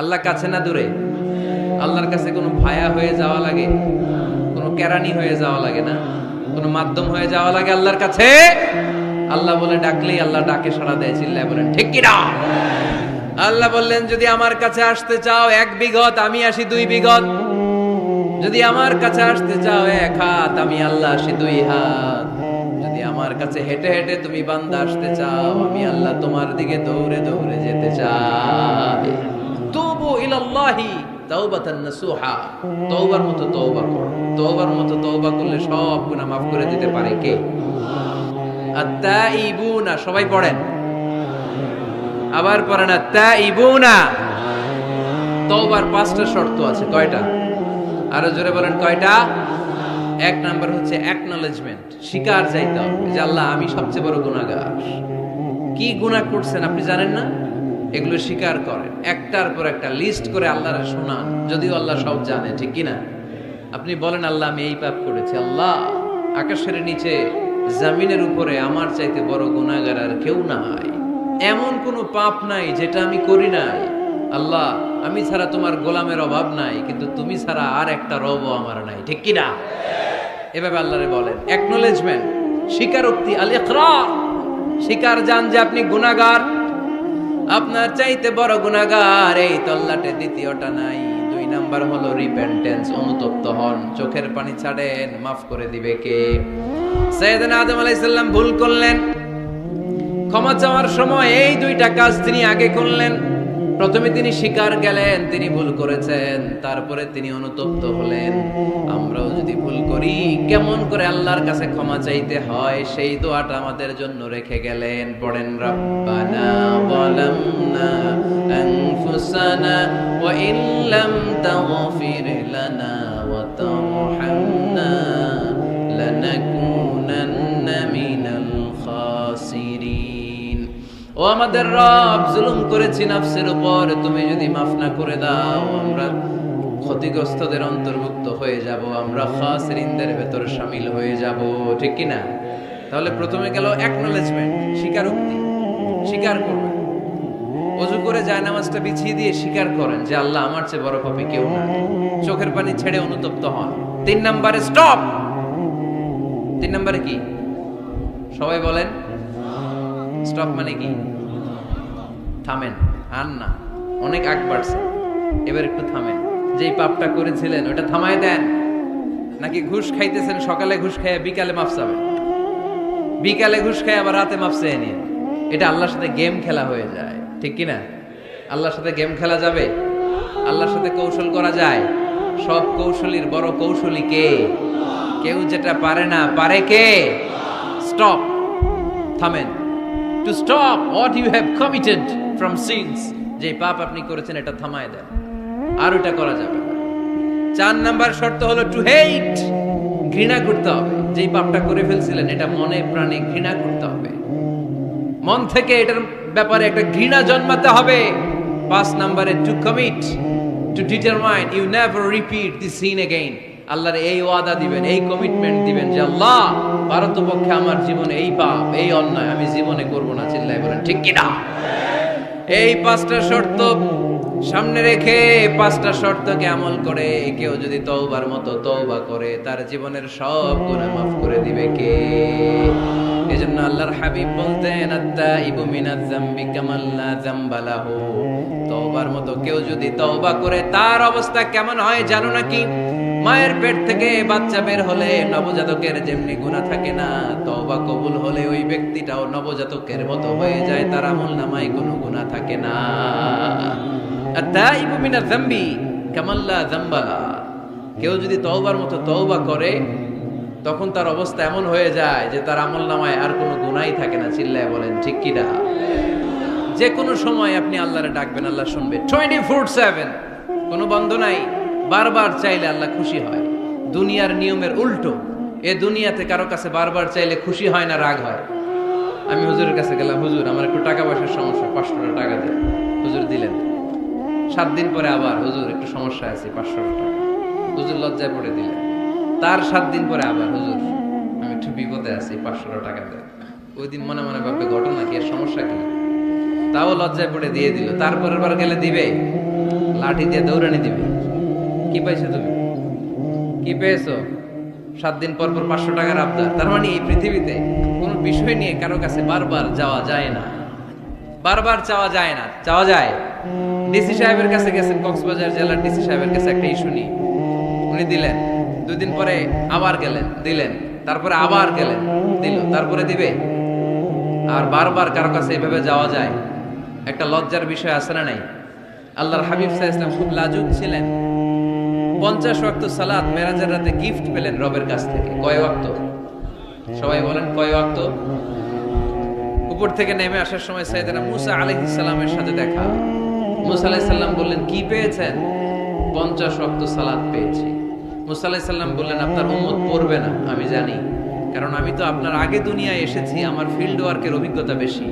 আল্লাহ কাছে না দূরে। আল্লাহর কাছে কোনো ভায়া হয়ে যাওয়া লাগে, কোনো কেরানি হয়ে যাওয়া লাগে না, কোনো মাধ্যম হয়ে যাওয়া লাগে আল্লাহর কাছে। আল্লাহ বলে ডাকলেই আল্লাহ ডাকে সাড়া দেয়, চিল্লায় বলেন, ঠিক কিনা আল্লাহ বললেন, যদি আমার কাছে আসতে চাও এক বিঘত, আমি আসি দুই বিঘত। যদি আমার কাছে আসতে চাও এক হাত, আমি আল্লাহ আসি দুই হাত। যদি আমার কাছে হেঁটে হেঁটে তুমি বান্দা আসতে চাও, আমি আল্লাহ তোমার দিকে দৌড়ে দৌড়ে যেতে চাই। ইলাল্লাহি তাওবাতান তওবার মতো তওবা তওবার মতো তওবা করলে সব গুনাহ মাফ করে দিতে পারে কে? সবাই পড়েন। আবার পড়েন তওবার পাঁচটা শর্ত আছে, কয়টা? আরও জোরে বলেন, কয়টা? এক নাম্বার হচ্ছে অ্যাকনলেজমেন্ট স্বীকার যাইতে হবে যে আল্লাহ আমি সবচেয়ে বড় গুনাহগার। কি গুনাহ করছেন আপনি জানেন না? এগুলো স্বীকার করেন। একটার পর একটা লিস্ট করে আল্লাহর শোনান। যদিও আল্লাহ সব জানে, ঠিক কি না আপনি বলেন, আল্লাহ, আমি এই পাপ করেছি। আল্লাহ, আকাশের নিচে, জামিনের উপরে আমার চাইতে বড় গুনাহগার আর কেউ নাই। এমন কোনো পাপ নাই যেটা আমি করি নাই। আল্লাহ, আমি ছাড়া তোমার গোলামের অভাব নাই, কিন্তু তুমি ছাড়া আর একটা রবও আমার নাই। ঠিক কি না এভাবে আল্লাহরে বলেন। একনোলেজমেন্ট স্বীকারোক্তি আল স্বীকার জান যে আপনি গুনাহগার আপনার চাইতে বড় গুণাগার এই তল্লাটে দ্বিতীয়টা নাই। দুই নাম্বার হলো রিপেন্টেন্স অনুতপ্ত হন। চোখের পানি ছাড়েন, মাফ করে দিবে কে? সৈয়দনা আদম আলাইসাল্লাম ভুল করলেন। ক্ষমা চাওয়ার সময় এই দুইটা কাজ তিনি আগে করলেন। প্রথমে তিনি স্বীকার গেলেন, তিনি ভুল করেছেন, তারপরে তিনি অনুতপ্ত হলেন। আমরাও যদি ভুল করি, কেমন করে আল্লাহর কাছে ক্ষমা চাইতে হয়, সেই দোয়াটা আমাদের জন্য রেখে গেলেন। পড়েন, রব্বানা যালামনা আনফুসানা ওয়া ইন লাম তাগফির লানা ওয়া তারহামনা লানাকুনান্না আমাদের রব জুলুম করেছি নাফসের উপর, তুমি যদি মাফ না করে দাও, আমরা ক্ষতিগ্রস্তদের অন্তর্ভুক্ত হয়ে যাব, আমরা খাসিরিনদের ভেতর শামিল হয়ে যাব, ঠিক কি না তাহলে প্রথমে গেল অ্যাকনোলেজমেন্ট স্বীকারোক্তি, স্বীকার করবেন অজু করে যায় নামাজটা বিছিয়ে দিয়ে স্বীকার করেন যে আল্লাহ আমার চেয়ে বড় পাপি কেউ না। চোখের পানি ছেড়ে অনুতপ্ত হন। তিন নম্বরে স্টপ তিন নম্বরে কি? সবাই বলেন স্টপ মানে কি? থামেন। আর না, অনেক আগ বাড়ছে। এবার একটু থামেন। যেই পাপটা করেছিলেন, ওটা থামায় দেন। নাকি ঘুষ খাইতেছেন, সকালে ঘুষ খাইয়ে বিকালে মাফ চাবেন? বিকালে ঘুষ খাই আবার রাতে চেয়ে নিন এটা আল্লাহর সাথে গেম খেলা হয়ে যায়। ঠিক কি না আল্লাহর সাথে গেম খেলা যাবে? আল্লাহর সাথে কৌশল করা যায়? সব কৌশলীর বড় কৌশলী কে? কেউ যেটা পারে না, পারে কে? স্টপ থামেন। To stop what you have committed from sins যে পাপ আপনি করেছেন, এটা থামায় দেন। আর ওটা করা যাবে চার নাম্বার শর্ত হলো টু হেট ঘৃণা করতে হবে। যেই পাপটা করে ফেলছিলেন, এটা মনে প্রাণে ঘৃণা করতে হবে। মন থেকে এটার ব্যাপারে একটা ঘৃণা জন্মাতে হবে। পাঁচ নাম্বারে to commit to determine you never repeat the sin again আল্লাহর এই ওয়াদা দিবেন, এই কমিটমেন্ট দিবেন যে, আল্লাহ ভারত পক্ষে আমার জীবনে এই পাপ, এই অন্যায় আমি জীবনে করব না চিল্লাই বলেন, ঠিক কিনা? এই পাঁচটা শর্ত সামনে রেখে পাঁচটা শর্তকে আমল করে। কেউ যদি তওবার মতো তওবা করে, তার জীবনের সব গুনাহ মাফ করে দিবে কে? এজন্য আল্লাহর হাবিব বলতেন, আত্তাইবু মিনাজ যামবি কামাল্লা যামবালাহু তওবার মতো কেউ যদি তওবা করে, তার অবস্থা কেমন হয় জানো নাকি? মায়ের পেট থেকে বাচ্চা বের হলে নবজাতকের যেমনি গুণা থাকে না, তওবা ব্যক্তিটাও নবজাতকের মতো হয়ে যায়, তার আমল নামায় কোনো গুণা থাকে না। আত্তাইবু মিনাজ যামবি কামাল্লা যামবালা। কেউ যদি তওবার মতো তওবা করে, তখন তার অবস্থা এমন হয়ে যায় যে তার আমল নামায় আর কোনো গুনাই থাকে না, চিল্লায় বলেন, ঠিক কি না? যে কোনো সময় আপনি আল্লাহরে ডাকবেন, আল্লাহ শুনবে। টোয়েন্টি ফোর সেভেন, কোনো বন্ধ নাই। বারবার চাইলে আল্লাহ খুশি হয়। দুনিয়ার নিয়মের উল্টো। এ দুনিয়াতে কারও কাছে বারবার চাইলে খুশি হয় না, রাগ হয়। আমি হুজুরের কাছে গেলাম, হুজুর, আমার একটু টাকা পয়সার সমস্যা পাঁচশো টাকা দেন। হুজুর দিলেন। সাত দিন পরে আবার, হুজুর, একটু সমস্যা আছে পাঁচশো টাকা। হুজুর লজ্জায় পড়ে দিলেন। তার সাত দিন পরে আবার, হুজুর, আমি একটু বিপদে আছি পাঁচশো টাকা দেন। ওই দিন মনে মনে ভাববে, ঘটনা কি এর সমস্যা কি? তাও লজ্জায় পড়ে দিয়ে দিল। তারপরের বার গেলে দিবে। লাঠি দিয়ে দৌড়ানি দিবে। কি পাইছো তুমি? কি পেয়েছ? সাত দিন পর পর পাঁচশো টাকার আবদার। তার মানে এই পৃথিবীতে কোনো বিষয় নিয়ে কারও কাছে বারবার যাওয়া যায় না। বারবার চাওয়া যায় না। চাওয়া যায়। ডিসি সাহেবের কাছে গেছেন, কক্সবাজার জেলার ডিসি সাহেবের কাছে একটা ইস্যু নিয়ে। উনি দিলেন। দুই দিন পরে আবার গেলেন, দিলেন। তারপরে আবার গেলেন, দিল। তারপরে দিবে। আর বারবার কারও কাছে এভাবে যাওয়া যায়। একটা লজ্জার বিষয় আছে না নাই? আল্লাহর হাবিব সাহা ইসলাম খুব লাজুক ছিলেন। পঞ্চাশ ওয়াক্ত সালাত মেরাজের রাতে গিফট পেলেন রবের কাছ থেকে। কয় ওয়াক্ত? সবাই বলেন কয় ওয়াক্ত? উপর থেকে নেমে আসার সময় মুসা সাথে দেখা। মুসা বললেন, কি পেয়েছেন? পঞ্চাশ ওয়াক্ত সালাত পেয়েছি। মুসা বললেন, আপনার উম্মত পড়বে না, আমি জানি। কারণ আমি তো আপনার আগে দুনিয়ায় এসেছি, আমার ফিল্ড ওয়ার্কের অভিজ্ঞতা বেশি।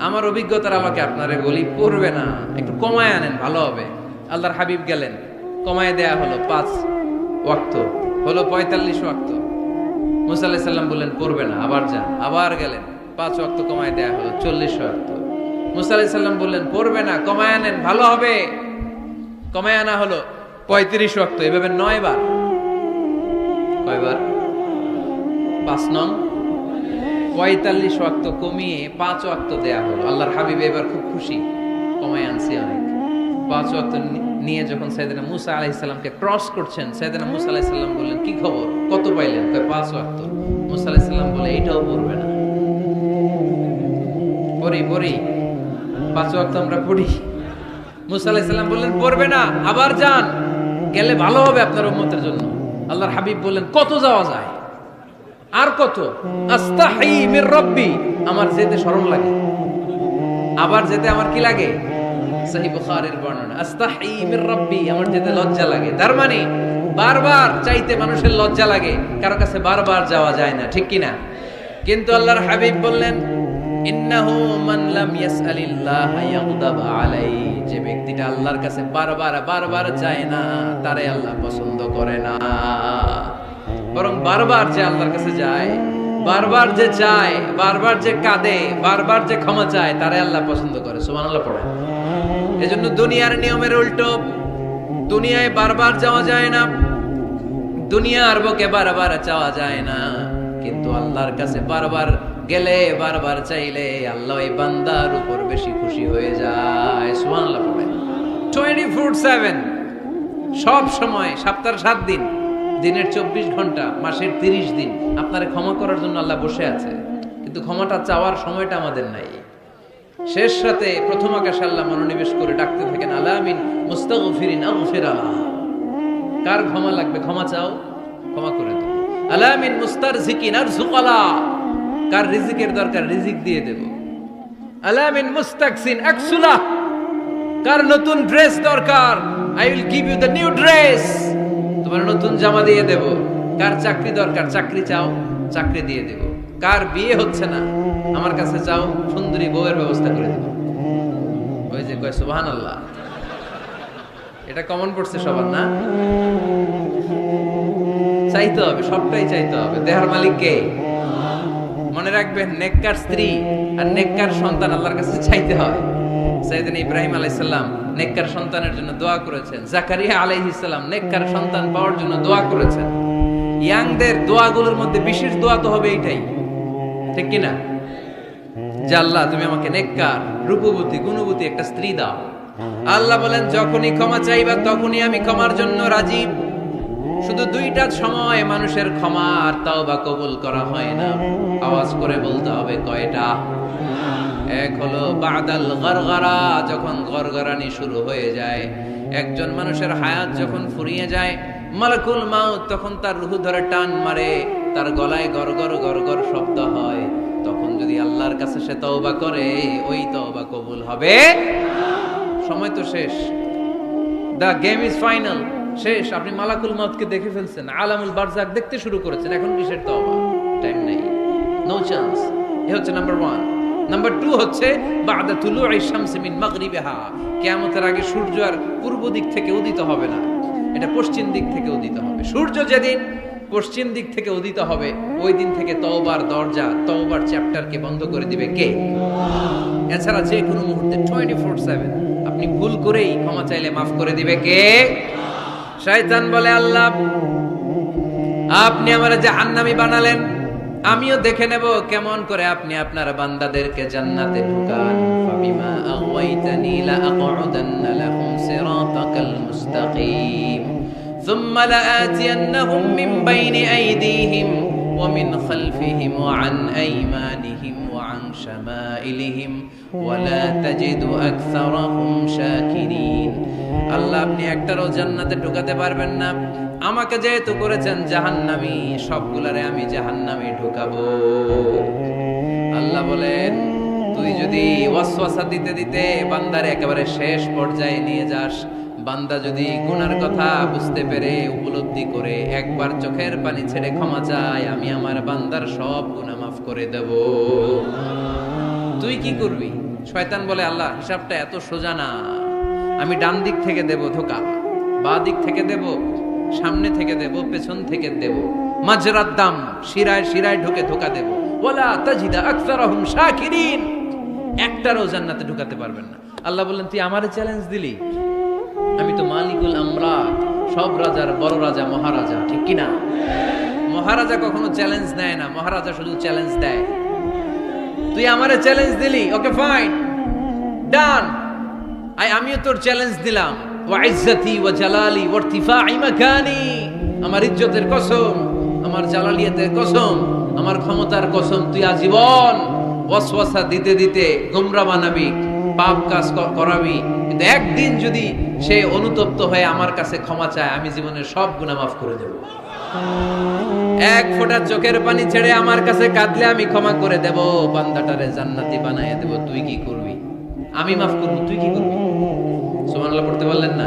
আমার অভিজ্ঞতার আমাকে আপনারে বলি, পড়বে না। একটু কমায় আনেন, ভালো হবে। আল্লাহর হাবিব গেলেন। কমায় দেয়া হলো পাঁচ ওয়াক্ত, হলো পঁয়তাল্লিশ ওয়াক্ত। মুসা বললেন, পড়বে না, আবার যান। আবার গেলেন, পাঁচ ওয়াক্ত কমায় দেয়া হলো চল্লিশ ওয়াক্ত। মুসা আলাইহিস সাল্লাম বললেন, পড়বে না, কমায় আনেন ভালো হবে। কমায় আনা হলো পঁয়ত্রিশ ওয়াক্ত, এভাবে নয় বার। কয়বার পাঁচ নং। পঁয়তাল্লিশ ওয়াক্ত কমিয়ে পাঁচ ওয়াক্ত দেয়া হলো। আল্লাহর হাবিব এবার খুব খুশি, কমায় আনছি অনেক। পাঁচ ওয়াক্ত নিয়ে যখন সাইদানা মুসা আলাইসাল্লামকে ক্রস করছেন সাইদানা মুসা আলাইসাল্লাম বললেন, কি খবর? কত পাইলেন? কয়, পাঁচ ওয়াক্ত। মুসা আলাইসাল্লাম বলে, এইটাও পড়বে না। পড়ি পড়ি। পাঁচ ওয়াক্ত আমরা পড়ি। মুসা আলাইসাল্লাম বললেন, পড়বে না, আবার যান। গেলে ভালো হবে আপনার উম্মতের জন্য। আল্লাহর হাবিব বললেন, কত যাওয়া যায়? আর কত? আস্তাহি মির রব্বি। আমার যেতে শরম লাগে। আবার যেতে আমার কি লাগে? সহি বুখারীর মানে না, ঠিক কি না যে ব্যক্তিটা আল্লাহর কাছে বারবার বারবার যায় না, তারে আল্লাহ পছন্দ করে না। বরং বারবার যে আল্লাহর কাছে যায়, বারবার যে চায়, বারবার যে কাঁদে, বারবার যে ক্ষমা চায়, তারে আল্লাহ পছন্দ করে। সুমান আল্লাহ পড়ে এজন্য দুনিয়ার নিয়মের উল্টো। দুনিয়ায় বারবার যাওয়া যায় না। দুনিয়ার বুকে বারবার চাওয়া যায় না। কিন্তু আল্লাহর কাছে বারবার গেলে, বারবার চাইলে আল্লাহ এই বান্দার উপর বেশি খুশি হয়ে যায়। সুবহানাল্লাহ পড়ে টোয়েন্টি ফোর সেভেন সব সময়, সপ্তাহের সাত দিন, দিনের চব্বিশ ঘণ্টা, মাসের তিরিশ দিন, আপনার ক্ষমা করার জন্য আল্লাহ বসে আছে। কিন্তু ক্ষমাটা চাওয়ার সময়টা আমাদের নাই। শেষ রাতে প্রথম আকাশে আল্লাহ মনোনিবেশ করে ডাকতে থাকেন, আলামিন আগফির। আলা কার ক্ষমা লাগবে? ক্ষমা চাও? ক্ষমা করে দাও আলামিন মুস্তার জিকিন আর আরজুকালা কার রিজিকের দরকার? রিজিক দিয়ে দেব। আলামিন, মুস্তাকসিন, আকসুলা। কার নতুন ড্রেস দরকার? I will give you the new dress. তোমার নতুন জামা দিয়ে দেব। কার চাকরি দরকার? চাকরি চাও? চাকরি দিয়ে দেব। কার বিয়ে হচ্ছে না, আমার কাছে চাও সুন্দরী বউয়ের ব্যবস্থা করে দেব। ওই যে কয়, সুবহানাল্লাহ। এটা কমন পড়ছে সবার, না? চাইতে হবে, সবটাই চাইতে হবে। দেহার মালিক কে? মনে রাখবেন, নেককার স্ত্রী আর নেককার সন্তান আল্লাহর কাছে চাইতে হয়। সাইদিন ইব্রাহিম আলাইসাল্লাম নেককার সন্তানের জন্য দোয়া করেছেন। জাকারিয়া আলাইহিসাল্লাম নেককার সন্তান পাওয়ার জন্য দোয়া করেছেন। ইয়াংদের দোয়াগুলোর মধ্যে বিশেষ দোয়া তো হবে এইটাই। ঠিক কি না যে আল্লাহ, তুমি আমাকে নেককার, রূপবতী, গুণবতী একটা স্ত্রী দাও। আল্লাহ বলেন, যখনই ক্ষমা চাইবা, তখনই আমি ক্ষমার জন্য রাজি। শুধু দুইটা সময় মানুষের ক্ষমা আর তাও বা কবুল করা হয় না। আওয়াজ করে বলতে হবে কয়টা? এক হলো, বাদাল গরগরা যখন গরগরানি শুরু হয়ে যায়, একজন মানুষের হায়াত যখন ফুরিয়ে যায় মালাকুল মাউত, তখন তার রুহু ধরে টান মারে, তার গলায় গরগর গরগর শব্দ হয়। তখন যদি আল্লাহর কাছে সে তওবা করে, ওই তওবা কবুল হবে। সময় তো শেষ। দ্য গেম ইজ ফাইনাল শেষ। আপনি মালাকুল মাউতকে দেখে ফেলছেন। আলামুল বারজাক দেখতে শুরু করেছেন। এখন কিসের তওবা? টাইম নেই। নো চান্স এ হচ্ছে নাম্বার ওয়ান নাম্বার টু হচ্ছে, বাদা তুলু শামসি মিন মাগরিবিহা। কিয়ামতের আগে সূর্য আর পূর্ব দিক থেকে উদিত হবে না। এটা পশ্চিম দিক থেকে উদিত হবে। সূর্য যেদিন পশ্চিম দিক থেকে উদিত হবে, ওই দিন থেকে তওবার দরজা, তওবার চ্যাপ্টারকে বন্ধ করে দিবে কে? এছাড়া যে কোনো মুহূর্তে টোয়েন্টি ফোর সেভেন আপনি ভুল করেই ক্ষমা চাইলে মাফ করে দিবে কে? শয়তান বলে, আল্লাহ, আপনি আমার যে আন্নামি বানালেন। আমিও দেখে নেব কেমন করে আপনি আপনার বান্দাদেরকে জান্নাতে ঢুকান। ফাবিমা আগাইতানি লা আকউদান্না লাহুম সিরাতাকাল মুস্তাকিম। থুম্মা লাআতিয়ান্নাহুম মিন বাইনি আইদিহিম ওয়া মিন খালফিহিম ওয়া আন আইমানিহিম। شمائلهم ولا تجد أكثرهم شاكرين আল্লাহ আপনি একটারও জান্নাতে ঢুকাতে পারবেন না আমাকে যেহেতু করেছেন জাহান্নামি সবগুলারে আমি জাহান্নামে ঢুকাবো আল্লাহ বলেন তুই যদি ওয়াসওয়াসা দিতে দিতে বান্দার একেবারে শেষ পর্যায়ে নিয়ে যাস বান্দা যদি গুনার কথা বুঝতে পেরে উপলব্ধি করে একবার চোখের পানি ছেড়ে ক্ষমা চায় আমি আমার বান্দার সব গুনাহ মাফ করে দেব তুই কি করবি? শয়তান বলে, আল্লাহ, হিসাবটা এত সোজা না। আমি ডান দিক থেকে দেব ধোকা, বা দিক থেকে দেব, সামনে থেকে দেব, পেছন থেকে দেব। মাজরাত দাম, শিরায় শিরায় ঢুকে ধোকা দেব। ওলা তাজিদা আকসারহুম শাকিরিন। একটারও জান্নাতে ঢুকাতে পারবেন না। আল্লাহ বললেন, তুই আমারে চ্যালেঞ্জ দিলি? আমি তো মালিকুল আমরা সব রাজার বড় রাজা, মহারাজা, ঠিক কি না? মহারাজা কখনো চ্যালেঞ্জ নেয় না। মহারাজা শুধু চ্যালেঞ্জ দেয়। তুই আমারে চ্যালেঞ্জ দিলি? ওকে ফাইন ডান আই আমিও তোর চ্যালেঞ্জ দিলাম। ওয়া ইজ্জতি ওয়া জালালি ওয়া ইরতিফাই মাকানি। আমার ইজ্জতের কসম, আমার জালালিয়াতের কসম, আমার ক্ষমতার কসম, তুই আজীবন ওয়াসওয়াসা দিতে দিতে গোমরা বানাবি, পাপ কাজ করাবি। কিন্তু একদিন যদি সে অনুতপ্ত হয়ে আমার কাছে ক্ষমা চায়, আমি জীবনের সব গুনাহ মাফ করে দেব। এক ফোঁটা চোখের পানি ছেড়ে আমার কাছে কাঁদলে আমি ক্ষমা করে দেব। বান্দাটারে জান্নাতি বানায় দেব। তুই কি করবি? আমি মাফ করব, তুই কি করবি? সুবহানাল্লাহ, পড়তে পারলেন না?